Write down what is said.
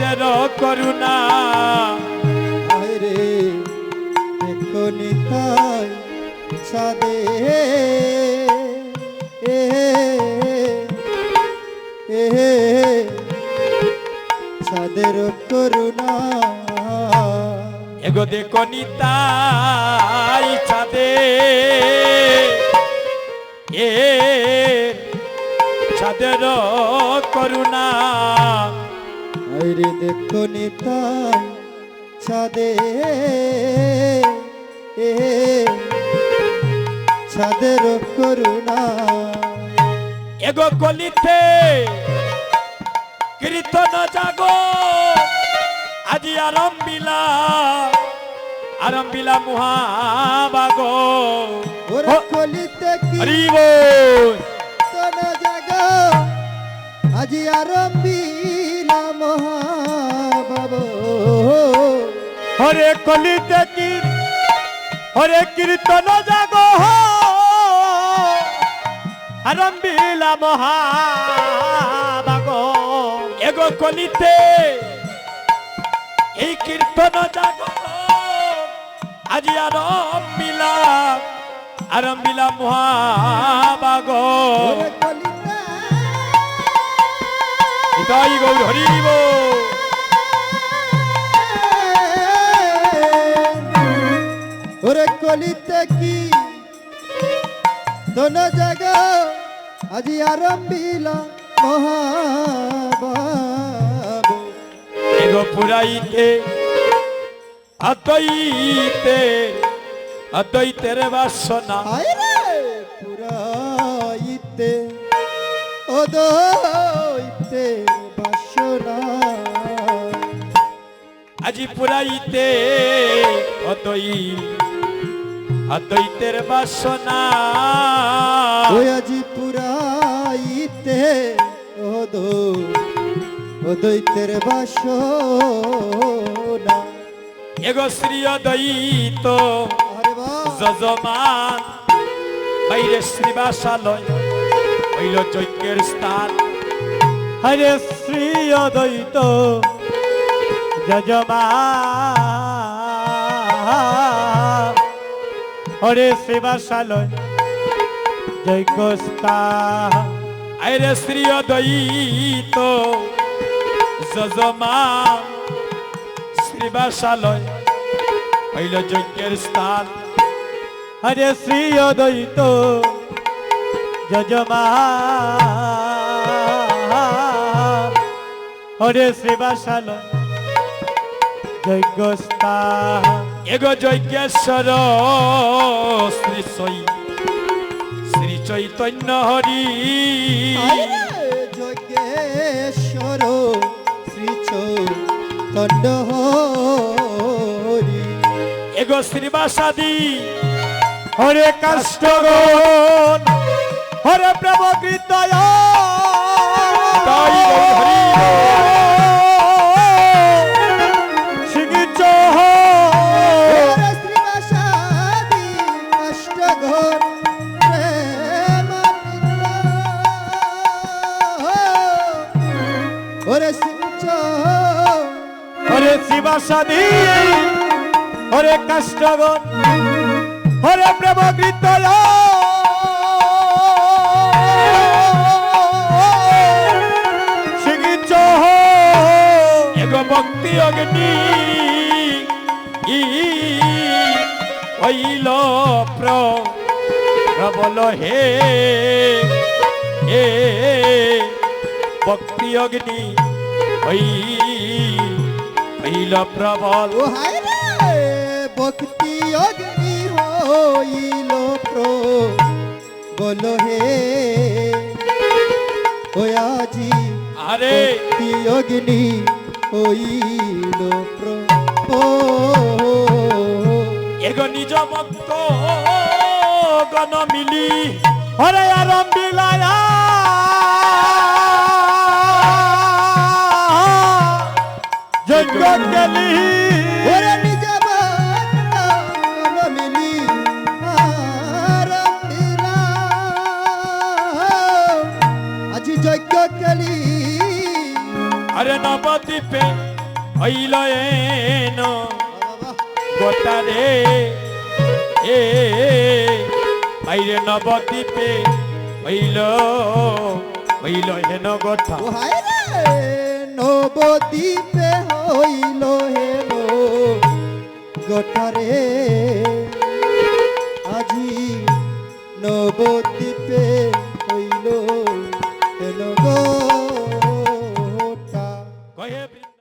ছাদের করুণা। আরে দেখো নিতাই ছাদে। এ এ ছাদের করুণা। এগো দেখো নিতাই ছাদে। এ ছাদের করুণা। আরে দেখো নিতাই ছাদে। এ ছাদের করুণা। এগো কলিতে কীর্তন জাগো। আজি আরম্বিলা আরম্বিলা মহাবাগো ওরে কলিতে কি হরিব তন জাগ আজি আরম্বিলা হরে কলিতে কি হরে কীর্তন জাগো আরম্বিলা মহাবাগো এগো কলিতে এই কীর্তন জাগো আজি আরম্বিলা আরম্বিলা মহাবাগো ওরে কলিতে। হৃদয় গৌর হরিব। ওরে কলিতে কি? তন জাগ আজি আরম্বিলা মহাবাব। এগো পুরাইতে আতইতে আতইতের বাসনা। পুরাইতে ওদইতে বাসনা। আজি পুরাইতে অতই আতইতের বাসনা। ওই আজি পুরাইতে ওদ ওদইতের বাসনা। এগো শ্রী বাহ। যজমান বাইরে শ্রীবাসালয় হইল যজ্ঞের স্থান। হরে শ্রী অদ্বৈত যজমান। হরে যজ্ঞ স্থান আরে শ্রী অদ্বৈত। যজমান শ্রীবাসালয় হইল যজ্ঞের স্থান। হরে শ্রী অদ্বৈত। যজমা হরে শ্রীবাসালয় যজ্ঞ স্থান এগো যজ্ঞেশ্বর শ্রী সই শ্রী চৈতন্য হরি। যজ্ঞেশ্বর শ্রী চৈতন্য হরি। এগো শ্রীবাসাদি। হরে কাষ্টগণ হরে শিবাসাদি হরে কাষ্টগণ হরে প্রেম এগো ভক্তি অগ্নি প্র, প্রবল হে। হে ভক্তি অগ্নি, হই হইল প্রবল। ভক্তি অগ্নি হইল প্র। হে ও আজি আরে। ভক্তি অগ্নি হইল প্র। এগো নিজ ভক্ত গণ মিলি। হরে আরম্বিলায়া গেলি ওরে নিজ মিলি। আজি যজ্ঞ কেলি আরে নবদ্বীপে হইল এন। গোটারে এ বাইরে নবদ্বীপে হইল হইল হেন রে। নবদ্বীপে হইল হেল গঠারে। আজি নবদ্বীপ